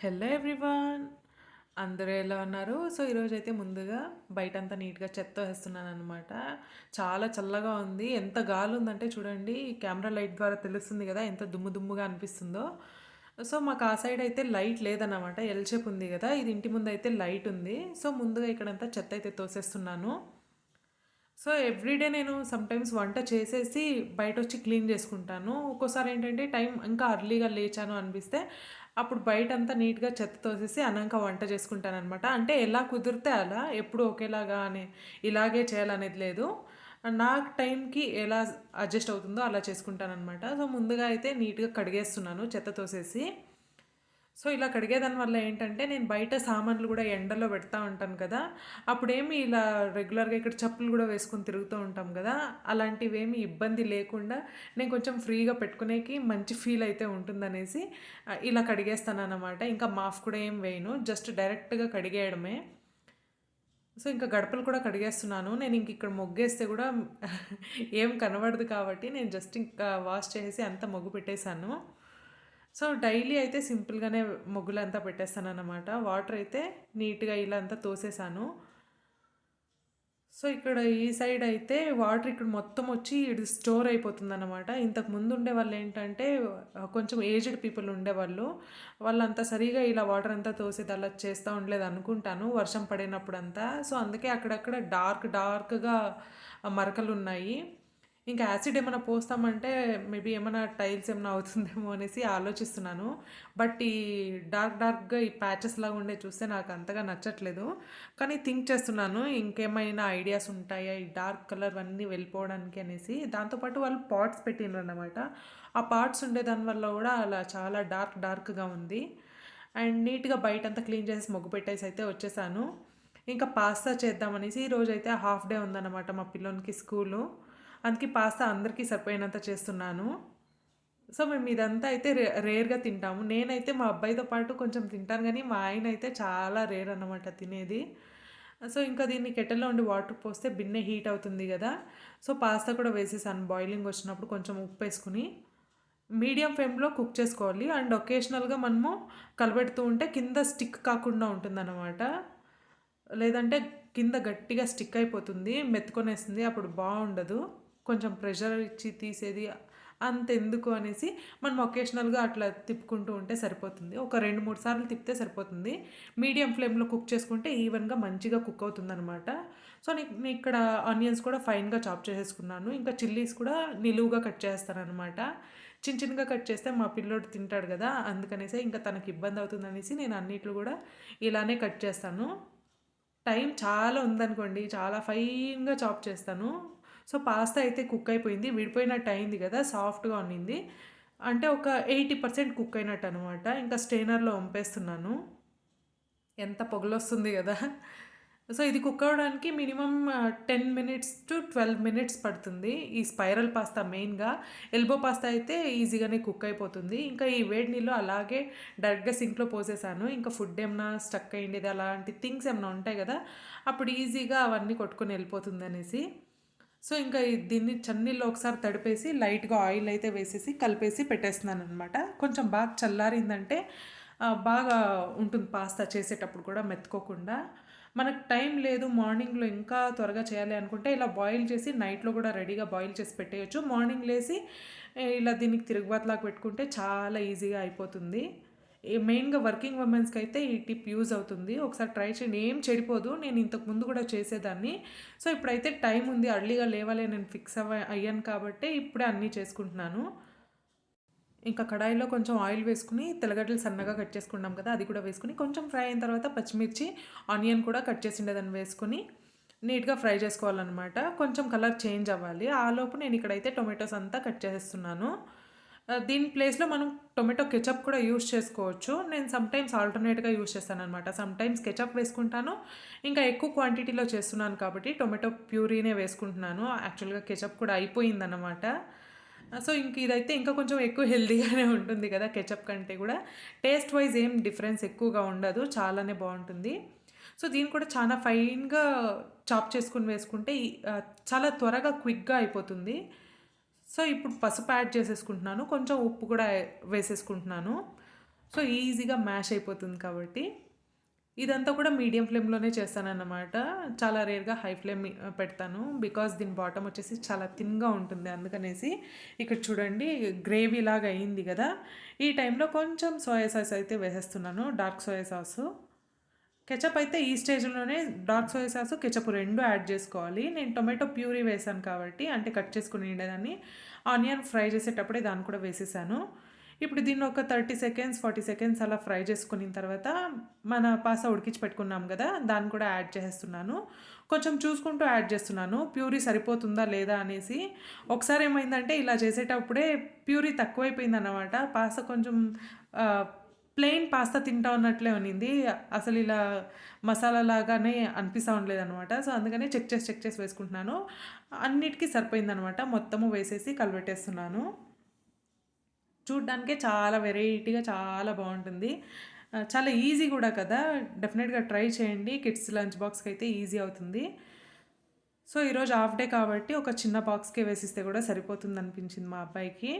Hello everyone. అందరూ ఎలా ఉన్నారు? సో ఈరోజు అయితే ముందుగా బయటంతా నీట్గా చెత్త వేస్తున్నాను అనమాట చాలా చల్లగా ఉంది. ఎంత గాలి ఉందంటే చూడండి కెమెరా లైట్ ద్వారా తెలుస్తుంది కదా ఎంత దుమ్ము దుమ్ముగా అనిపిస్తుందో. సో మాకు ఆ సైడ్ అయితే లైట్ లేదన్నమాట. ఎల్చేపు ఉంది కదా ఇది ఇంటి ముందు అయితే లైట్ ఉంది. సో ముందుగా ఇక్కడంతా చెత్త అయితే తోసేస్తున్నాను. సో ఎవ్రీడే నేను సమ్టైమ్స్ వంట చేసేసి బయట వచ్చి క్లీన్ చేసుకుంటాను. ఒక్కోసారి ఏంటంటే టైం ఇంకా అర్లీగా లేచాను అనిపిస్తే అప్పుడు బయట అంతా నీట్గా చెత్త తోసేసి అన్నాక వంట చేసుకుంటాను అనమాట అంటే ఎలా కుదిరితే అలా ఎప్పుడు ఒకేలాగా అని ఇలాగే చేయాలనేది లేదు. నాకు టైంకి ఎలా అడ్జస్ట్ అవుతుందో అలా చేసుకుంటాను అనమాట సో ముందుగా అయితే నీట్గా కడిగేస్తున్నాను చెత్త తోసేసి. సో ఇలా కడిగేదాని వల్ల ఏంటంటే నేను బయట సామాన్లు కూడా ఎండలో పెడతా ఉంటాను కదా అప్పుడేమి ఇలా రెగ్యులర్గా ఇక్కడ చెప్పులు కూడా వేసుకొని తిరుగుతూ ఉంటాం కదా అలాంటివి ఏమి ఇబ్బంది లేకుండా నేను కొంచెం ఫ్రీగా పెట్టుకునేకి మంచి ఫీల్ అయితే ఉంటుందనేసి ఇలా కడిగేస్తాను అనమాట ఇంకా మాఫ్ కూడా ఏం వేయను జస్ట్ డైరెక్ట్గా కడిగేయడమే. సో ఇంకా గడపలు కూడా కడిగేస్తున్నాను. నేను ఇంక ఇక్కడ మొగ్గేస్తే కూడా ఏం కనబడదు కాబట్టి నేను జస్ట్ ఇంకా వాష్ చేసి అంత మొగ్గు పెట్టేశాను. సో డైలీ అయితే సింపుల్గానే ముగ్గులంతా పెట్టేస్తాను అనమాట వాటర్ అయితే నీట్గా ఇలా అంతా తోసేసాను. సో ఇక్కడ ఈ సైడ్ అయితే వాటర్ ఇక్కడ మొత్తం వచ్చి ఇది స్టోర్ అయిపోతుంది అనమాట ఇంతకు ముందు ఉండే వాళ్ళు ఏంటంటే కొంచెం ఏజ్డ్ పీపుల్ ఉండేవాళ్ళు వాళ్ళంతా సరిగా ఇలా వాటర్ అంతా తోసేది అలా చేస్తూ ఉండలేదు అనుకుంటాను వర్షం పడినప్పుడు అంతా సో అందుకే అక్కడక్కడ డార్క్ డార్క్గా మరకలు ఉన్నాయి ఇంకా యాసిడ్ ఏమైనా పోస్తామంటే మేబీ ఏమైనా టైల్స్ ఏమైనా అవుతుందేమో అనేసి ఆలోచిస్తున్నాను. బట్ ఈ డార్క్ డార్క్గా ఈ ప్యాచెస్ లాగా ఉండే చూస్తే నాకు అంతగా నచ్చట్లేదు. కానీ థింక్ చేస్తున్నాను ఇంకేమైనా ఐడియాస్ ఉంటాయా ఈ డార్క్ కలర్ అన్నీ వెళ్ళిపోవడానికి అనేసి. దాంతోపాటు వాళ్ళు పాట్స్ పెట్టినారు అనమాట ఆ పార్ట్స్ ఉండే దానివల్ల కూడా అలా చాలా డార్క్ డార్క్గా ఉంది. అండ్ నీట్గా బయట అంతా క్లీన్ చేసి మొగ్గు పెట్టేసి అయితే వచ్చేసాను. ఇంకా పాస్తా చేద్దామనేసి ఈరోజు అయితే హాఫ్ డే ఉందన్నమాట మా పిల్లోనికి స్కూలు. అందుకే పాస్తా అందరికీ సరిపోయినంత చేస్తున్నాను. సో మేము ఇదంతా అయితే రే రేర్గా తింటాము. నేనైతే మా అబ్బాయితో పాటు కొంచెం తింటాను కానీ మా ఆయన అయితే చాలా రేర్ అన్నమాట తినేది. సో ఇంకా దీన్ని కెటల్లో ఉండి వాటర్ పోస్తే బిన్నె హీట్ అవుతుంది కదా. సో పాస్తా కూడా వేసేసాను బాయిలింగ్ వచ్చినప్పుడు కొంచెం ఉప్పు వేసుకుని. మీడియం ఫ్లేమ్లో కుక్ చేసుకోవాలి. అండ్ ఒకేషనల్గా మనము కలబెడుతూ ఉంటే కింద స్టిక్ కాకుండా ఉంటుందన్నమాట. లేదంటే కింద గట్టిగా స్టిక్ అయిపోతుంది మెత్తుకొనేస్తుంది అప్పుడు బాగుండదు. కొంచెం ప్రెషర్ ఇచ్చి తీసేది అంతెందుకు అనేసి మనం ఒకేషనల్గా అట్లా తిప్పుకుంటూ ఉంటే సరిపోతుంది. ఒక రెండు మూడు సార్లు తిప్పితే సరిపోతుంది. మీడియం ఫ్లేమ్లో కుక్ చేసుకుంటే ఈవెన్గా మంచిగా కుక్ అవుతుందనమాట సో నేను ఇక్కడ ఆనియన్స్ కూడా ఫైన్గా చాప్ చేసేసుకున్నాను. ఇంకా చిల్లీస్ కూడా నిలువుగా కట్ చేస్తానమాట చిన్న చిన్నగా కట్ చేస్తే మా పిల్లోడు తింటాడు కదా అందుకనేసి ఇంకా తనకి ఇబ్బంది అవుతుంది అనేసి నేను అన్నిట్లు కూడా ఇలానే కట్ చేస్తాను. టైం చాలా ఉందనుకోండి చాలా ఫైన్గా చాప్ చేస్తాను. సో పాస్తా అయితే కుక్ అయిపోయింది విడిపోయినట్టు అయింది కదా సాఫ్ట్గా ఉన్నింది. అంటే ఒక ఎయిటీ పర్సెంట్ కుక్ అయినట్టు అనమాట ఇంకా స్టెయినర్లో వంపేస్తున్నాను. ఎంత పొగలొస్తుంది కదా. సో ఇది కుక్ అవ్వడానికి minimum ten minutes to twelve minutes పడుతుంది. ఈ స్పైరల్ పాస్తా మెయిన్గా. ఎల్బో పాస్తా అయితే ఈజీగానే కుక్ అయిపోతుంది. ఇంకా ఈ వేడి నీళ్ళు అలాగే డైరెక్ట్గా సింక్లో పోసేసాను. ఇంకా ఫుడ్ ఏమైనా స్టక్ అయ్యింది అలాంటి థింగ్స్ ఏమైనా ఉంటాయి కదా అప్పుడు ఈజీగా అవన్నీ కొట్టుకొని వెళ్ళిపోతుంది అనేసి. సో ఇంకా దీన్ని చన్నీళ్ళు ఒకసారి తడిపేసి లైట్గా ఆయిల్ అయితే వేసేసి కలిపేసి పెట్టేస్తున్నాను అనమాట కొంచెం బాగా చల్లారిందంటే బాగా ఉంటుంది పాస్తా చేసేటప్పుడు కూడా మెత్తుకోకుండా మనకు టైం లేదు మార్నింగ్లో ఇంకా త్వరగా చేయాలి అనుకుంటే ఇలా బాయిల్ చేసి నైట్లో కూడా రెడీగా బాయిల్ చేసి పెట్టేయచ్చు. మార్నింగ్ లేసి ఇలా దీనికి తిరుగుబాటులాగా పెట్టుకుంటే చాలా ఈజీగా అయిపోతుంది. మెయిన్గా వర్కింగ్ ఉమెన్స్కి అయితే ఈ టిప్ యూజ్ అవుతుంది. ఒకసారి ట్రై చేయండి. ఏం చెడిపోదు. నేను ఇంతకు ముందు కూడా చేసేదాన్ని. సో ఇప్పుడైతే టైం ఉంది. అర్లీగా లేవాలి నేను ఫిక్స్ అవ్వ అయ్యాను కాబట్టి ఇప్పుడే అన్నీ చేసుకుంటున్నాను. ఇంకా కడాయిలో కొంచెం ఆయిల్ వేసుకుని తెల్లగడ్డలు సన్నగా కట్ చేసుకున్నాం కదా అది కూడా వేసుకుని కొంచెం ఫ్రై అయిన తర్వాత పచ్చిమిర్చి ఆనియన్ కూడా కట్ చేసిండేదాన్ని వేసుకుని నీట్గా ఫ్రై చేసుకోవాలన్నమాట. కొంచెం కలర్ చేంజ్ అవ్వాలి. ఆ లోపు నేను ఇక్కడైతే టొమాటోస్ అంతా కట్ చేస్తున్నాను దీని ప్లేస్లో మనం టొమాటో కెచప్ కూడా యూస్ చేసుకోవచ్చు. నేను సమ్టైమ్స్ ఆల్టర్నేట్గా యూస్ చేస్తాను అనమాట సమ్టైమ్స్ కెచప్ వేసుకుంటాను. ఇంకా ఎక్కువ క్వాంటిటీలో చేస్తున్నాను కాబట్టి టొమాటో ప్యూరీనే వేసుకుంటున్నాను. యాక్చువల్గా కెచప్ కూడా అయిపోయిందన్నమాట. సో ఇంక ఇదైతే ఇంకా కొంచెం ఎక్కువ హెల్దీగానే ఉంటుంది కదా కెచప్ కంటే కూడా. టేస్ట్ వైజ్ ఏం డిఫరెన్స్ ఎక్కువగా ఉండదు. చాలానే బాగుంటుంది. సో దీన్ని కూడా చాలా ఫైన్గా చాప్ చేసుకుని వేసుకుంటే చాలా త్వరగా క్విక్గా అయిపోతుంది. సో ఇప్పుడు పసుపు యాడ్ చేసేసుకుంటున్నాను. కొంచెం ఉప్పు కూడా వేసేసుకుంటున్నాను. సో ఈజీగా మ్యాష్ అయిపోతుంది కాబట్టి. ఇదంతా కూడా మీడియం ఫ్లేమ్లోనే చేస్తానన్నమాట. చాలా రేర్గా హై ఫ్లేమ్ పెడతాను. బికాస్ దీని బాటమ్ వచ్చేసి చాలా థిన్గా ఉంటుంది అందుకనేసి. ఇక్కడ చూడండి గ్రేవీ లాగా అయింది కదా. ఈ టైంలో కొంచెం సోయా సాస్ అయితే వేసేస్తున్నాను. Dark soya sauce. కెచప్ అయితే ఈ స్టేజ్లోనే డార్క్ సోయా సాస్ కెచప్ రెండు యాడ్ చేసుకోవాలి. నేను టొమాటో ప్యూరీ వేసాను కాబట్టి అంటే కట్ చేసుకుని ఉండేదాన్ని. ఆనియన్ ఫ్రై చేసేటప్పుడే దాన్ని కూడా వేసేసాను. ఇప్పుడు దీన్ని ఒక థర్టీ సెకండ్స్ ఫార్టీ సెకండ్స్ అలా ఫ్రై చేసుకున్న తర్వాత మన పాస ఉడికించి పెట్టుకున్నాం కదా దాన్ని కూడా యాడ్ చేస్తున్నాను కొంచెం చూసుకుంటూ యాడ్ చేస్తున్నాను. ప్యూరీ సరిపోతుందా లేదా అనేసి. ఒకసారి ఏమైందంటే ఇలా చేసేటప్పుడే ప్యూరీ తక్కువైపోయింది అన్నమాట పాస కొంచెం ప్లెయిన్ పాస్తా తింటా ఉన్నట్లే ఉన్నింది. అసలు ఇలా మసాలా లాగానే అనిపిస్తూ ఉండలేదు అనమాట సో అందుకనే చెక్ చేసి చెక్ చేసి వేసుకుంటున్నాను. అన్నిటికీ సరిపోయిందనమాట మొత్తము వేసేసి కలబెట్టేస్తున్నాను. చూడ్డానికే చాలా వెరైటీగా చాలా బాగుంటుంది. చాలా ఈజీ కూడా కదా. డెఫినెట్గా ట్రై చేయండి. కిడ్స్ లంచ్ బాక్స్కి అయితే ఈజీ అవుతుంది. సో ఈరోజు హాఫ్ డే కాబట్టి ఒక చిన్న బాక్స్కే వేసిస్తే కూడా సరిపోతుంది అనిపించింది మా అబ్బాయికి.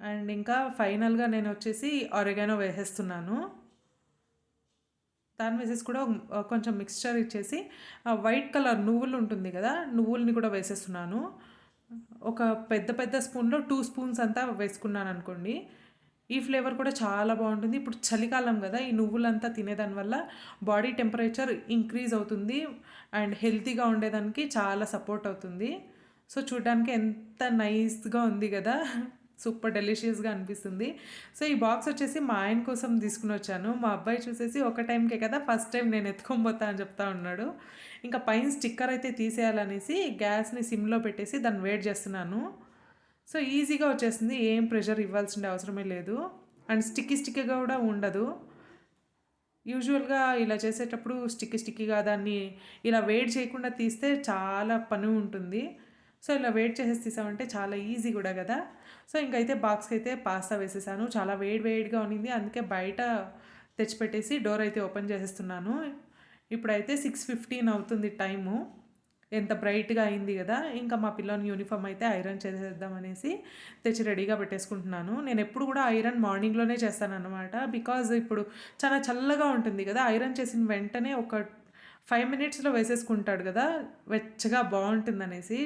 అండ్ ఇంకా ఫైనల్గా నేను వచ్చేసి ఆరిగానో వేసేస్తున్నాను. దాని వేసేసి కూడా కొంచెం మిక్స్చర్ ఇచ్చేసి వైట్ కలర్ నువ్వులు ఉంటుంది కదా నువ్వుల్ని కూడా వేసేస్తున్నాను. ఒక పెద్ద పెద్ద స్పూన్లో టూ స్పూన్స్ అంతా వేసుకున్నాను అనుకోండి ఈ ఫ్లేవర్ కూడా చాలా బాగుంటుంది. ఇప్పుడు చలికాలం కదా ఈ నువ్వులంతా తినేదానివల్ల బాడీ టెంపరేచర్ ఇంక్రీజ్ అవుతుంది అండ్ హెల్తీగా ఉండేదానికి చాలా సపోర్ట్ అవుతుంది. సో చూడడానికి ఎంత నైస్గా ఉంది కదా. సూపర్ డెలిషియస్గా అనిపిస్తుంది. సో ఈ బాక్స్ వచ్చేసి మా ఆయన కోసం తీసుకుని వచ్చాను. మా అబ్బాయి చూసేసి ఒక టైంకే కదా ఫస్ట్ టైం నేను ఎత్తుకొని పోతా అని చెప్తా ఉన్నాడు. ఇంకా పైన స్టిక్కర్ అయితే తీసేయాలనేసి గ్యాస్ని సిమ్లో పెట్టేసి దాన్ని వెయిట్ చేస్తున్నాను. సో ఈజీగా వచ్చేసింది ఏం ప్రెషర్ ఇవ్వాల్సిన అవసరమే లేదు. అండ్ స్టిక్కీ స్టిక్కీగా కూడా ఉండదు. యూజువల్గా ఇలా చేసేటప్పుడు స్టిక్కీ స్టిక్కీగా దాన్ని ఇలా వెయిట్ చేయకుండా తీస్తే చాలా పని ఉంటుంది. సో ఇలా వెయిట్ చేసేసి తీసామంటే చాలా ఈజీ కూడా కదా. సో ఇంకైతే బాక్స్కి అయితే పాస్తా వేసేసాను. చాలా వేడి వేడిగా ఉన్నింది. అందుకే బయట తెచ్చిపెట్టేసి డోర్ అయితే ఓపెన్ చేసేస్తున్నాను. ఇప్పుడైతే సిక్స్ ఫిఫ్టీన్ అవుతుంది టైము ఎంత బ్రైట్గా అయింది కదా. ఇంకా మా పిల్లని యూనిఫామ్ అయితే ఐరన్ చేసేద్దాం అనేసి తెచ్చి రెడీగా పెట్టేసుకుంటున్నాను. నేను ఎప్పుడు కూడా ఐరన్ మార్నింగ్లోనే చేస్తాను అనమాట బికాజ్ ఇప్పుడు చాలా చల్లగా ఉంటుంది కదా. ఐరన్ చేసిన వెంటనే ఒక ఫైవ్ మినిట్స్లో వేసేసుకుంటాడు కదా. వెచ్చగా బాగుంటుంది అనేసి.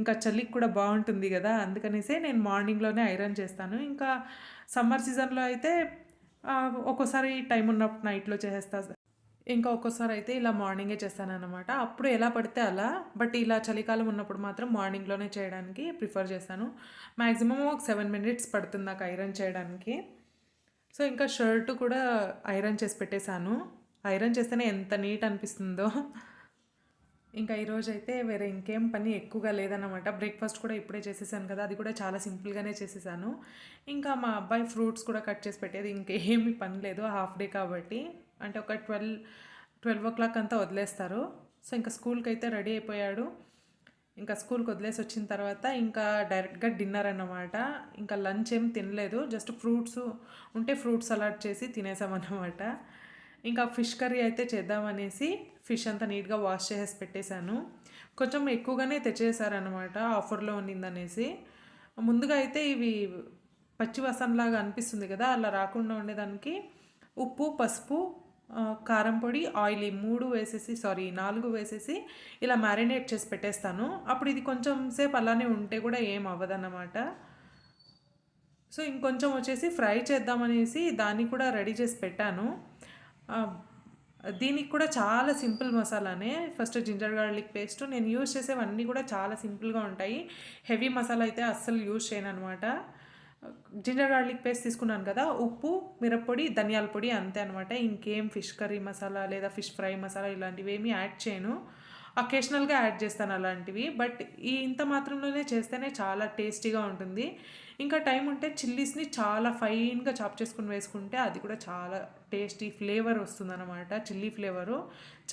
ఇంకా చలికి కూడా బాగుంటుంది కదా అందుకనేసే నేను మార్నింగ్లోనే ఐరన్ చేస్తాను. ఇంకా సమ్మర్ సీజన్లో అయితే ఒక్కోసారి టైం ఉన్నప్పుడు నైట్లో చేసేస్తా. ఇంకా ఒక్కోసారి అయితే ఇలా మార్నింగే చేస్తానన్నమాట. అప్పుడు ఎలా పడితే అలా బట్ ఇలా చలికాలం ఉన్నప్పుడు మాత్రం మార్నింగ్లోనే చేయడానికి ప్రిఫర్ చేస్తాను. మ్యాక్సిమం ఒక సెవెన్ మినిట్స్ పడుతుంది నాకు ఐరన్ చేయడానికి. సో ఇంకా షర్ట్ కూడా ఐరన్ చేసి పెట్టేశాను. ఐరన్ చేస్తేనే ఎంత నీట్ అనిపిస్తుందో. ఇంకా ఈరోజు అయితే వేరే ఇంకేం పని ఎక్కువగా లేదన్నమాట. బ్రేక్ఫాస్ట్ కూడా ఇప్పుడే చేసేసాను కదా అది కూడా చాలా సింపుల్గానే చేసేసాను. ఇంకా మా అబ్బాయి ఫ్రూట్స్ కూడా కట్ చేసి పెట్టేది ఇంకేమీ పని లేదు హాఫ్ డే కాబట్టి. అంటే ఒక ట్వెల్వ్ ట్వెల్వ్ ఓ క్లాక్ అంతా వదిలేస్తారు. సో ఇంకా స్కూల్కి అయితే రెడీ అయిపోయాడు. ఇంకా స్కూల్కి వదిలేసి వచ్చిన తర్వాత ఇంకా డైరెక్ట్గా డిన్నర్ అన్నమాట. ఇంకా లంచ్ ఏం తినలేదు జస్ట్ ఫ్రూట్స్ ఉంటే ఫ్రూట్స్ సలాడ్ చేసి తినేసామన్నమాట. ఇంకా ఫిష్ కర్రీ అయితే చేద్దామనేసి ఫిష్ అంతా నీట్గా వాష్ చేసేసి పెట్టేశాను. కొంచెం ఎక్కువగానే తెచ్చేసారనమాట ఆఫర్లో ఉన్నిందనేసి. ముందుగా అయితే ఇవి పచ్చి వసంలాగా అనిపిస్తుంది కదా అలా రాకుండా ఉండేదానికి ఉప్పు పసుపు కారం పొడి ఆయిల్ ఈ మూడు వేసేసి సారీ నాలుగు వేసేసి ఇలా మ్యారినేట్ చేసి పెట్టేస్తాను. అప్పుడు ఇది కొంచెం సేపు అలానే ఉంటే కూడా ఏం అవ్వదన్నమాట. సో ఇంకొంచెం వచ్చేసి ఫ్రై చేద్దామనేసి దాన్ని కూడా రెడీ చేసి పెట్టాను. దీనికి కూడా చాలా సింపుల్ మసాలానే. ఫస్ట్ జింజర్ గార్లిక్ పేస్ట్ నేను యూజ్ చేసేవన్నీ కూడా చాలా సింపుల్గా ఉంటాయి. హెవీ మసాలా అయితే అస్సలు యూజ్ చేయను అనమాట జింజర్ గార్లిక్ పేస్ట్ తీసుకున్నాను కదా ఉప్పు మిరప్పొడి ధనియాల పొడి అంతే అనమాట ఇంకేం ఫిష్ కర్రీ మసాలా లేదా ఫిష్ ఫ్రై మసాలా ఇలాంటివి ఏమీ యాడ్ చేయను. అకేషనల్గా యాడ్ చేస్తాను అలాంటివి. బట్ ఈ ఇంత మాత్రంలోనే చేస్తేనే చాలా టేస్టీగా ఉంటుంది. ఇంకా టైం ఉంటే చిల్లీస్ని చాలా ఫైన్గా చాప్ చేసుకుని వేసుకుంటే అది కూడా చాలా టేస్టీ ఫ్లేవర్ వస్తుందన్నమాట. చిల్లీ ఫ్లేవరు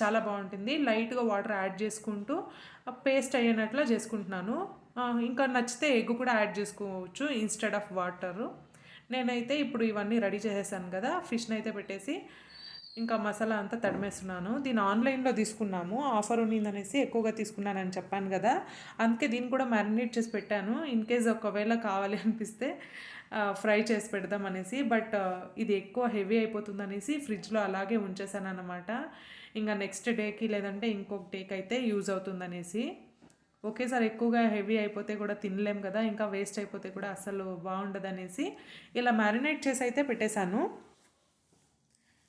చాలా బాగుంటుంది. లైట్గా వాటర్ యాడ్ చేసుకుంటూ పేస్ట్ అయ్యేనట్లు చేసుకుంటున్నాను. ఇంకా నచ్చితే ఎగ్ కూడా యాడ్ చేసుకోవచ్చు ఇన్స్టెడ్ ఆఫ్ వాటరు. నేనైతే ఇప్పుడు ఇవన్నీ రెడీ చేసేసాను కదా ఫిష్ని అయితే పెట్టేసి ఇంకా మసాలా అంతా తడిమేస్తున్నాను. దీన్ని ఆన్లైన్లో తీసుకున్నాము. ఆఫర్ ఉన్నిందనేసి ఎక్కువగా తీసుకున్నానని చెప్పాను కదా. అందుకే దీన్ని కూడా మ్యారినేట్ చేసి పెట్టాను. ఇన్ కేస్ ఒకవేళ కావాలి అనిపిస్తే ఫ్రై చేసి పెడదాం అనేసి బట్ ఇది ఎక్కువ హెవీ అయిపోతుంది అనేసి ఫ్రిడ్జ్లో అలాగే ఉంచేసాను అనమాట ఇంకా నెక్స్ట్ డేకి లేదంటే ఇంకొక డేకి అయితే యూజ్ అవుతుందనేసి. ఒకేసారి ఎక్కువగా హెవీ అయిపోతే కూడా తినలేం కదా. ఇంకా వేస్ట్ అయిపోతే కూడా అసలు బాగుండదనేసి ఇలా మ్యారినేట్ చేసి అయితే పెట్టేశాను.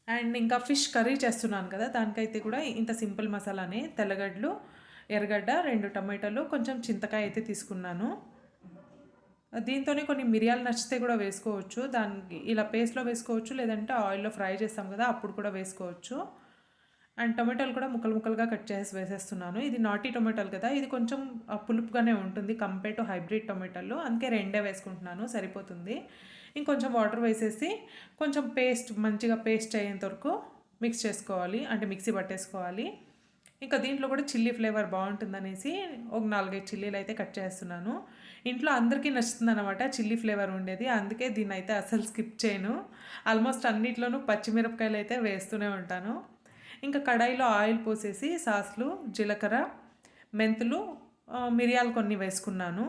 అండ్ ఇంకా ఫిష్ కర్రీ చేస్తున్నాను కదా దానికైతే కూడా ఇంత సింపుల్ మసాలానే తెల్లగడ్డలు ఎర్రగడ్డ రెండు టమాటాలు కొంచెం చింతకాయ అయితే తీసుకున్నాను. దీంతోనే కొన్ని మిరియాలు నచ్చితే కూడా వేసుకోవచ్చు. దానికి ఇలా పేస్ట్లో వేసుకోవచ్చు లేదంటే ఆయిల్లో ఫ్రై చేస్తాం కదా అప్పుడు కూడా వేసుకోవచ్చు. అండ్ టొమాటోలు కూడా ముక్కలు ముక్కలుగా కట్ చేసి వేసేస్తున్నాను. ఇది నాటి టొమాటోలు కదా ఇది కొంచెం పులుపుగానే ఉంటుంది. కంపేర్ టు హైబ్రిడ్ టొమాటోలు అందుకే రెండే వేసుకుంటున్నాను సరిపోతుంది. ఇంకొంచెం వాటర్ వేసేసి కొంచెం పేస్ట్ మంచిగా పేస్ట్ అయ్యేంత వరకు మిక్స్ చేసుకోవాలి. అంటే మిక్సీ పట్టేసుకోవాలి. ఇంకా దీంట్లో కూడా చిల్లీ ఫ్లేవర్ బాగుంటుందనేసి ఒక నాలుగైదు చిల్లీలు అయితే కట్ చేస్తున్నాను. ఇంట్లో అందరికీ నచ్చుతుంది అనమాట చిల్లీ ఫ్లేవర్ ఉండేది. అందుకే దీన్ని అయితే అసలు స్కిప్ చేయను. ఆల్మోస్ట్ అన్నిట్లోనూ పచ్చిమిరపకాయలు అయితే వేస్తూనే ఉంటాను. ఇంకా కడాయిలో ఆయిల్ పోసేసి సాస్లు జీలకర్ర మెంతులు మిరియాలు కొన్ని వేసుకున్నాను.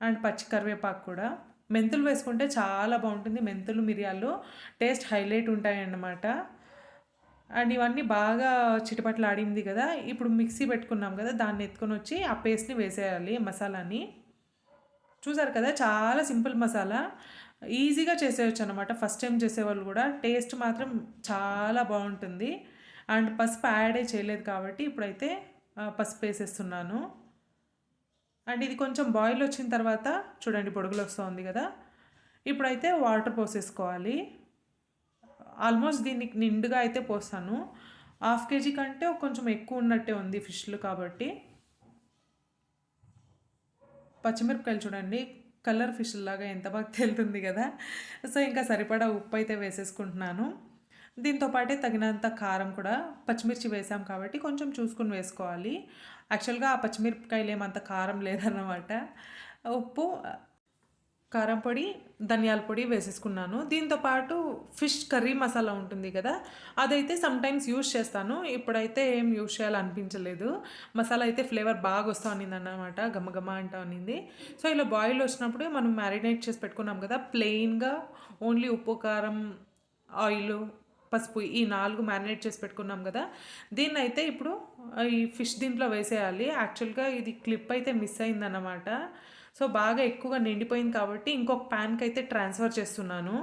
అండ్ పచ్చి కరివేపాకు కూడా. మెంతులు వేసుకుంటే చాలా బాగుంటుంది. మెంతులు మిరియాలు టేస్ట్ హైలైట్ ఉంటాయన్నమాట. అండ్ ఇవన్నీ బాగా చిటపట్లు ఆడింది కదా. ఇప్పుడు మిక్సీ పెట్టుకున్నాం కదా దాన్ని ఎత్తుకొని వచ్చి ఆ పేస్ట్ని వేసేయాలి మసాలాని. చూసారు కదా చాలా సింపుల్ మసాలా. ఈజీగా చేసేయచ్చు అనమాట ఫస్ట్ టైం చేసేవాళ్ళు కూడా. టేస్ట్ మాత్రం చాలా బాగుంటుంది. అండ్ పసుపు యాడే చేయలేదు కాబట్టి ఇప్పుడైతే పసుపు వేసేస్తున్నాను. అండ్ ఇది కొంచెం బాయిల్ వచ్చిన తర్వాత చూడండి పొడుగులు వస్తుంది కదా. ఇప్పుడైతే వాటర్ పోసేసుకోవాలి. ఆల్మోస్ట్ దీనికి నిండుగా అయితే పోస్తాను. హాఫ్ కేజీ కంటే కొంచెం ఎక్కువ ఉన్నట్టే ఉంది ఫిష్లు కాబట్టి. పచ్చిమిరపకాయలు చూడండి కలర్ ఫిష్ లాగా ఎంత బాగా తెలుతుంది కదా. సో ఇంకా సరిపడా ఉప్పు అయితే వేసేసుకుంటున్నాను. దీంతో పాటే తగినంత కారం కూడా పచ్చిమిర్చి వేసాం కాబట్టి కొంచెం చూసుకుని వేసుకోవాలి. యాక్చువల్గా ఆ పచ్చిమిరపకాయలు ఏమంత కారం లేదన్నమాట. ఉప్పు కారం పొడి ధనియాల పొడి వేసేసుకున్నాను. దీంతో పాటు ఫిష్ కర్రీ మసాలా ఉంటుంది కదా అదైతే సమ్టైమ్స్ యూజ్ చేస్తాను. ఇప్పుడైతే ఏం యూజ్ చేయాలనిపించలేదు. మసాలా అయితే ఫ్లేవర్ బాగా వస్తూ ఉన్నింది అన్నమాట గమగమ అంటూ ఉన్నింది సో ఇలా బాయిల్ వచ్చినప్పుడు మనం మ్యారినేట్ చేసి పెట్టుకున్నాం కదా ప్లెయిన్గా ఓన్లీ ఉప్పు కారం ఆయిల్ పసుపు ఈ నాలుగు మ్యారినేట్ చేసి పెట్టుకున్నాం కదా దీన్ని అయితే ఇప్పుడు ఈ ఫిష్ దీంట్లో వేసేయాలి. యాక్చువల్గా ఇది క్లిప్ అయితే మిస్ అయిందన్నమాట. సో బాగా ఎక్కువగా నిండిపోయింది కాబట్టి ఇంకొక ప్యాన్కి అయితే ట్రాన్స్ఫర్ చేస్తున్నాను.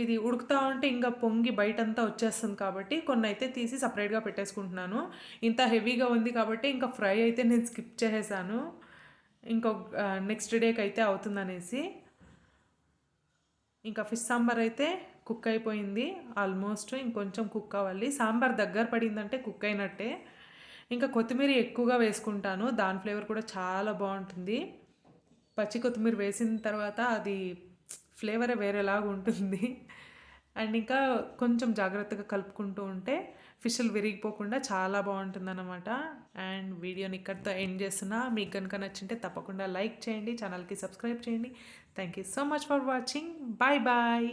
ఇది ఉడుకుతా ఉంటే ఇంకా పొంగి బయటంతా వచ్చేస్తుంది కాబట్టి కొన్ని అయితే తీసి సపరేట్గా పెట్టేసుకుంటున్నాను. ఇంత హెవీగా ఉంది కాబట్టి ఇంకా ఫ్రై అయితే నేను స్కిప్ చేసేసాను. ఇంకొక నెక్స్ట్ డేకి అయితే అవుతుందనేసి. ఇంకా ఫిష్ సాంబార్ అయితే కుక్ అయిపోయింది. ఆల్మోస్ట్ ఇంకొంచెం కుక్ అవ్వాలి. సాంబార్ దగ్గర పడిందంటే కుక్ అయినట్టే. ఇంకా కొత్తిమీర ఎక్కువగా వేసుకుంటాను. దాని ఫ్లేవర్ కూడా చాలా బాగుంటుంది. పచ్చి కొత్తిమీర వేసిన తర్వాత అది ఫ్లేవరే వేరేలాగా ఉంటుంది. అండ్ ఇంకా కొంచెం జాగ్రత్తగా కలుపుకుంటూ ఉంటే ఫిష్లు విరిగిపోకుండా చాలా బాగుంటుంది అనమాట అండ్ వీడియోని ఇక్కడితో ఎండ్ చేస్తున్నా. మీకు కనుక నచ్చింటే తప్పకుండా లైక్ చేయండి. ఛానల్కి సబ్స్క్రైబ్ చేయండి. Thank you so much for watching. Bye bye.